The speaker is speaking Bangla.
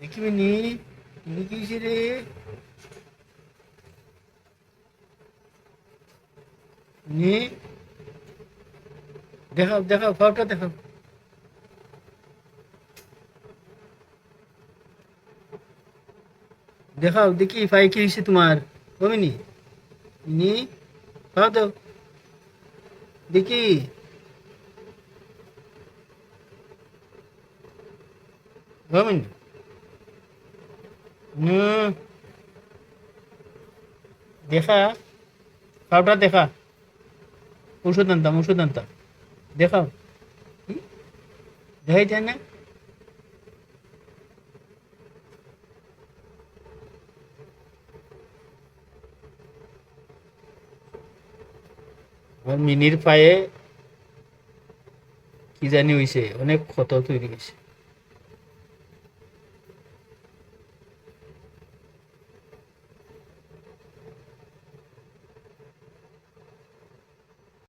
দেখিবি নি নি কিসে রে নি? দেখাও দেখাও ফাউটা দেখাও। দেখাও, দেখি ফাই কি হয়েছে তোমার কমিনি নি? খাও দাও দেখি। কমিনি হুম দেখা। ফাউটা দেখা। ওষুধ আনতাম ওষুধ আনতাম দেখাও? দেখাই যায় না? মিনির পায়ে কি জানি হইছে, অনেক ক্ষত তৈরি হয়েছে